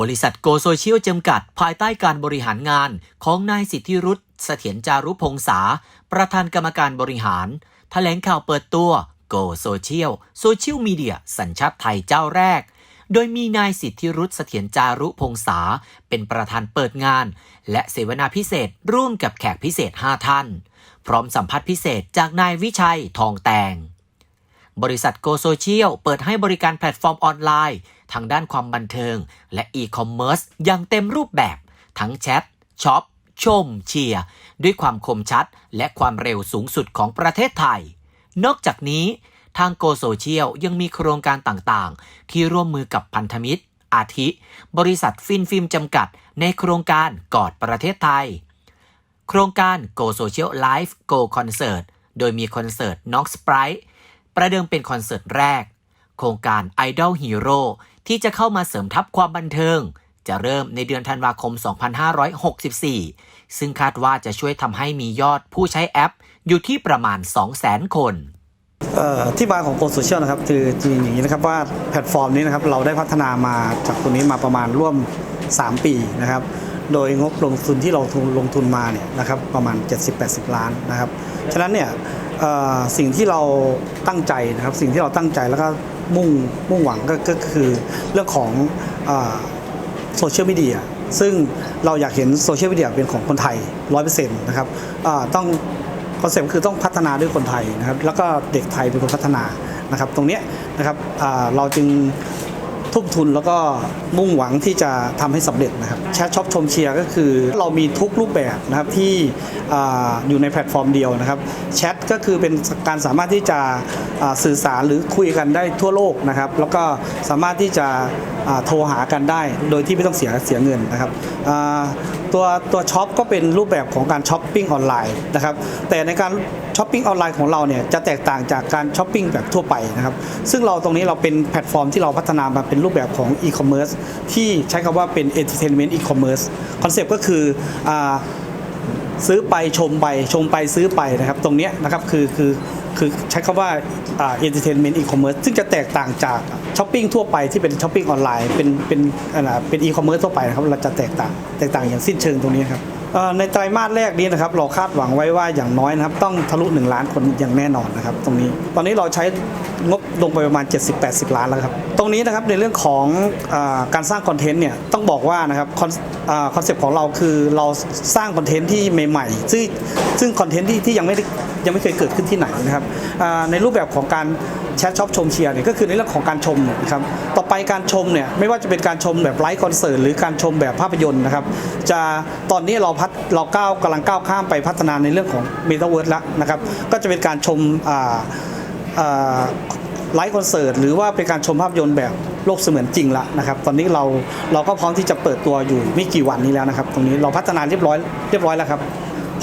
บริษัทโกโซเชียลจำกัด ภายใต้การบริหารงานของนายสิทธิรุธเสถียรจารุพงษา ประธานกรรมการบริหารแถลงข่าวเปิดตัวโกโซเชียลโซเชียลมีเดียสัญชาติไทยเจ้าแรก โดยมีนายสิทธิรุธเสถียรจารุพงษา เป็นประธานเปิดงาน และเสวนาพิเศษร่วมกับแขกพิเศษ 5 ท่าน พร้อมสัมภาษณ์พิเศษจากนายวิชัยทองแตง บริษัทโกโซเชียลเปิดให้บริการแพลตฟอร์มออนไลน์ ทางด้านความบันเทิง และอีคอมเมิร์ซอย่างเต็มรูปแบบ ทั้งแชทช็อปชม เชียร์ ด้วยความคมชัด และความเร็วสูงสุดของประเทศไทย นอกจากนี้ ทางโกโซเชียลยังมีโครงการต่างๆ ที่ร่วมมือกับพันธมิตร อาทิ บริษัทฟินฟิล์มจำกัด ในโครงการกอดประเทศไทย โครงการ Go Social Live Go Concert โดยมีคอนเสิร์ตน้องสไปร์ ประเดิมเป็นคอนเสิร์ตแรก โครงการ Idol Hero ที่จะเข้ามาเสริมทัพความบันเทิง จะเริ่มในเดือนธันวาคม 2564 ซึ่งคาดว่าจะช่วยทำให้มียอดผู้ใช้แอปอยู่ที่ประมาณ 200,000 คนที่มาของโกโซเชียลนะครับคือจริงๆอย่างนี้นะครับว่าแพลตฟอร์มนี้นะครับเราได้พัฒนามาจากตัวนี้มาประมาณร่วม 3 ปีนะครับโดยงบลงทุนที่เราลงทุนมาเนี่ยนะครับประมาณ 70-80 ล้านนะครับฉะนั้นเนี่ย สิ่งที่เราตั้งใจนะครับสิ่งที่เราตั้งใจแล้วก็มุ่งมุ่งหวังก็ก็คือเรื่องของโซเชียลมีเดียซึ่งเราอยากเห็นโซเชียลมีเดียเป็นของคนไทย 100%นะครับต้องคอนเซ็ปต์คือต้องพัฒนาด้วยคนไทยนะครับแล้วก็เด็กไทยเป็นคนพัฒนานะครับตรงนี้นะครับเราจึง ทุ่มทุนแล้วก็มุ่งหวังที่จะทำให้สำเร็จนะครับแชทช็อปชมเชียร์ก็คือ เรามีทุกรูปแบบนะครับที่ออยู่ในแพลตฟอร์มเดียวนะครับแชทก็คือเป็นการสามารถที่จะสื่อสารหรือคุยกันได้ทั่วโลกนะครับ แล้วก็สามารถที่จะ โทรหากันได้ โดยที่ไม่ต้องเสียเสียเงินนะครับตัวตัวช็อปก็เป็นรูปแบบของการช้อปปิ้งออนไลน์นะครับแต่ในการช้อปปิ้งออนไลน์ของเราเนี่ยจะแตกต่างจากการช้อปปิ้งแบบทั่วไปนะครับซึ่งเราตรงนี้เราเป็นแพลตฟอร์มที่เราพัฒนามาเป็นรูปแบบของอีคอมเมิร์ซที่ใช้คำว่าเป็น Entertainment E-commerce คอนเซปต์ก็คืออ ซื้อไปชมไปชมไปซื้อไปนะครับ ตรงนี้นะครับคือคือคือใช้คำว่าอ่า Entertainment E-commerce ซึ่งจะแตกต่างจากช้อปปิ้งทั่วไปที่เป็นช้อปปิ้งออนไลน์เป็นเป็นอ่าเป็นอีคอมเมิร์ซทั่วไปนะครับเราจะแตกต่างแตกต่างอย่างสิ้นเชิงตรงนี้ครับ ในไตรมาสแรกนี้นะครับเราคาดหวังไว้ว่าอย่างน้อยนะครับต้องทะลุ 1 ล้านคนอย่างแน่นอนนะครับตรงนี้ ตอนนี้เราใช้งบลงไปประมาณ 70-80 ล้านแล้วครับ ตรงนี้นะครับในเรื่องของอการสร้างคอนเทนต์เนี่ยต้องบอกว่านะครับคอนเซปต์ของเราคือเราสร้างคอนเทนต์ที่ใหม่ๆ ซึ่งซึ่งคอนเทนต์ที่ที่ยังไม่ได้ยังไม่เคยเกิดขึ้นที่ไหนนะครับในรูปแบบของการแชทช็อปชมเชียร์เนี่ยก็คือในเรื่องของการชมนะครับต่อไปการชมเนี่ยไม่ว่าจะเป็นการชมแบบไลฟ์คอนเสิร์ตหรือการชมแบบภาพยนตร์นะครับจะตอนนี้เราพัฒเราก้าวกำลังก้าวข้ามไปพัฒนาในเรื่องของเมตาเวิร์สแล้วนะครับก็จะเป็นการชมไลฟ์คอนเสิร์ตหรือว่าเป็นการชมภาพยนตร์แบบโลกเสมือนจริงละนะครับ ตอนนี้เราเราก็พร้อมที่จะเปิดตัวอยู่ไม่กี่วันนี้แล้วนะครับ ตรงนี้เราพัฒนาเรียบร้อยเรียบร้อยแล้วครับ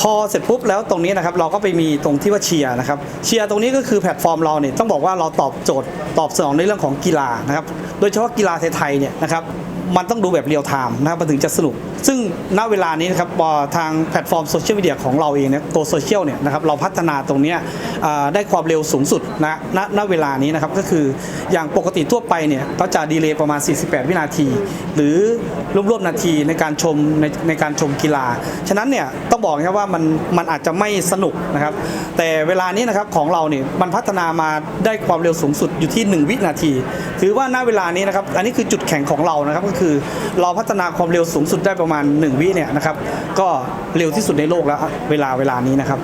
พอเสร็จปุ๊บแล้วตรงนี้นะครับเราก็ไปมีตรงที่ว่าเชียร์นะครับเชียร์ตรงนี้ก็คือแพลตฟอร์มเราเนี่ยต้องบอกว่าเราตอบโจทย์ตอบสนองในเรื่องของกีฬานะครับโดยเฉพาะกีฬาไทยๆเนี่ยนะครับ มันต้องดูแบบเรียลไทม์นะครับมันถึงจะสนุก ซึ่งณเวลานี้นะครับทางแพลตฟอร์มโซเชียลมีเดียของเราเองเนี่ยโกโซเชียลเนี่ยนะครับเราพัฒนาตรงนี้ได้ความเร็วสูงสุดนะณณเวลานี้นะครับก็คืออย่างปกติทั่วไปเนี่ยก็จะดีเลย์ประมาณ 48 วินาที หรือรวมๆนาทีในการชมในในการชมกีฬา ฉะนั้นเนี่ยต้องบอกนะครับว่ามันมันอาจจะไม่สนุกนะครับ แต่เวลานี้นะครับของเราเนี่ยมันพัฒนามาได้ความเร็วสูงสุดอยู่ที่ 1 วินาที ถือว่าณเวลานี้นะครับอันนี้คือจุดแข็งของเรานะครับก็คือเราพัฒนาความเร็วสูงสุดได้ประมาณ 1 วิเนี่ยนะครับ ก็เร็วที่สุดในโลกแล้วเวลาเวลานี้นะครับ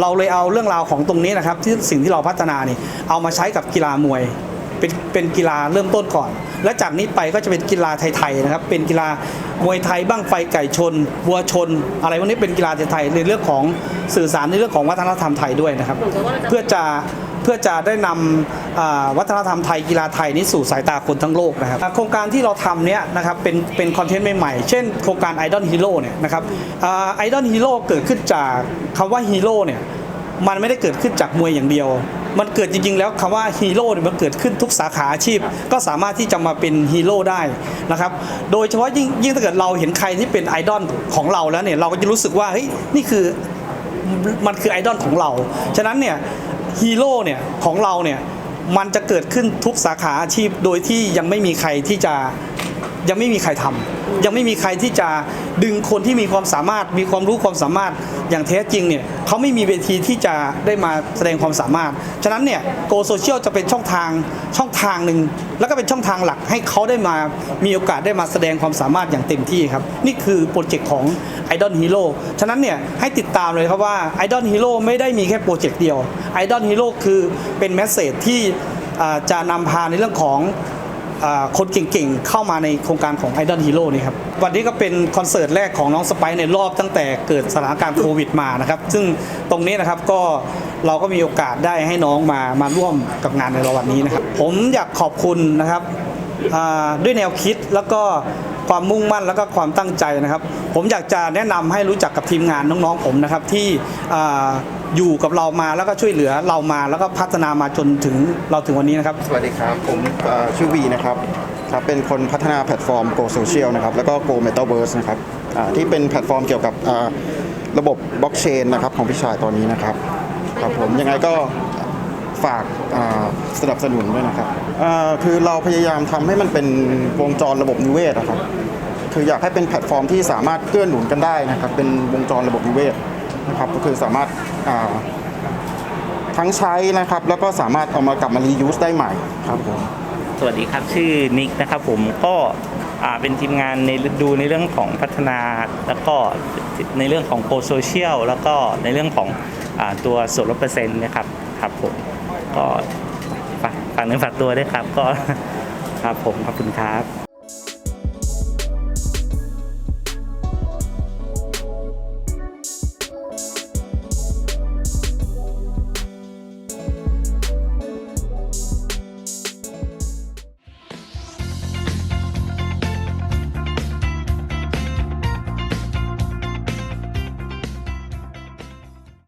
เราเลยเอาเรื่องราวของตรงนี้นะครับที่สิ่งที่เราพัฒนานี่เอามาใช้กับกีฬามวย เป็นเป็นกีฬาเริ่มต้นก่อน และจากนี้ไปก็จะเป็นกีฬาไทยๆนะครับ เป็นกีฬามวยไทยบ้างไฟไก่ชนวัวชน อะไรพวกนี้เป็นกีฬาไทยๆในเรื่องของสื่อสารในเรื่องของวัฒนธรรมไทยด้วยนะครับ เพื่อจะเพื่อจะได้นำวัฒนธรรมไทยกีฬาไทยนี้สู่สายตาคนทั้งโลกนะครับโครงการที่เราทำเนี้ยนะครับเป็นเป็นคอนเทนต์ใหม่ๆ เช่นโครงการ Idol Hero เนี่ยนะครับไอดอลฮีโร่เกิดขึ้นจากคำว่าฮีโร่เนี่ยมันไม่ได้เกิดขึ้นจากมวยอย่างเดียว มันเกิดจริงๆ แล้วคำว่าฮีโร่เนี่ยมันเกิดขึ้นทุกสาขาอาชีพ ก็สามารถที่จะมาเป็นฮีโร่ได้นะครับ โดยเฉพาะยิ่งยิ่งถ้าเกิดเราเห็นใครที่เป็นไอดอลของเราแล้วเนี่ยเราก็จะรู้สึกว่าเฮ้ยนี่คือมันคือไอดอลของเรา ฉะนั้นเนี่ยฮีโร่เนี่ยของเราเนี่ยมันจะเกิดขึ้นทุกสาขาอาชีพโดยที่ยังไม่มีใครที่จะยังไม่มีใครทำ ยังไม่มีใครที่จะดึงคนที่มีความสามารถ มีความรู้ความสามารถอย่างแท้จริงเนี่ยเขาไม่มีเวทีที่จะได้มาแสดงความสามารถ ฉะนั้นเนี่ยโกโซเชียลจะเป็นช่องทางช่องทางหนึ่งแล้วก็เป็นช่องทางหลักให้เขาได้มามีโอกาสได้มาแสดงความสามารถอย่างเต็มที่ครับ นี่คือโปรเจกต์ของ Idol Hero ฉะนั้นเนี่ยให้ติดตามเลยครับว่า Idol Hero ไม่ได้มีแค่โปรเจกต์เดียว Idol Hero คือเป็นแมสเซจที่จะนำพาในเรื่องของ คนเก่งๆ เข้ามาในโครงการของ Idol Hero นี่ครับ วันนี้ก็เป็นคอนเสิร์ตแรกของน้องสไปซ์ในรอบตั้งแต่เกิดสถานการณ์โควิดมานะครับ ซึ่งตรงนี้นะครับก็เราก็มีโอกาสได้ให้น้องมามาร่วมกับงานในวันนี้นะครับ ผมอยากขอบคุณนะครับด้วยแนวคิดแล้วก็ ความมุ่งมั่นแล้วก็ความตั้งใจนะครับ ผมอยากจะแนะนำให้รู้จักกับทีมงานน้องๆผมนะครับที่ออยู่กับเรามาแล้วก็ช่วยเหลือเรามาแล้วก็พัฒนามาจนถึงเราถึงวันนี้นะครับ สวัสดีครับ ผมชื่อวีนะครับครับเป็นคนพัฒนาแพลตฟอร์ม Go Social นะครับแล้วก็ Go Metaverse นะครับที่เป็นแพลตฟอร์มเกี่ยวกับระบบบล็อกเชนนะครับของพี่ชายตอนนี้นะครับครับผมยังไงก็ ฝากอ่าสนับสนุนด้วยนะครับอ่าคือเราพยายามทำให้มันเป็นวงจรระบบนิเวศนะครับคืออยากให้เป็นแพลตฟอร์มที่สามารถเกื้อหนุนกันได้นะครับเป็นวงจรระบบนิเวศนะครับก็คือสามารถอ่าทั้งใช้นะครับแล้วก็สามารถเอามากลับมา reuse ได้ใหม่ครับผมสวัสดีครับชื่อนิกนะครับผมก็อ่าเป็นทีมงานในดูในเรื่องของพัฒนา แล้วก็ในเรื่องของโ o โซเชียลแล้วก็ในเรื่องของอาตัวส่วนลดเปอร์เซ็นต์นะครับ ครับผมก็ฝากฝากเนื้อฝากตัวด้วยครับ ก็ครับผมขอบคุณครับ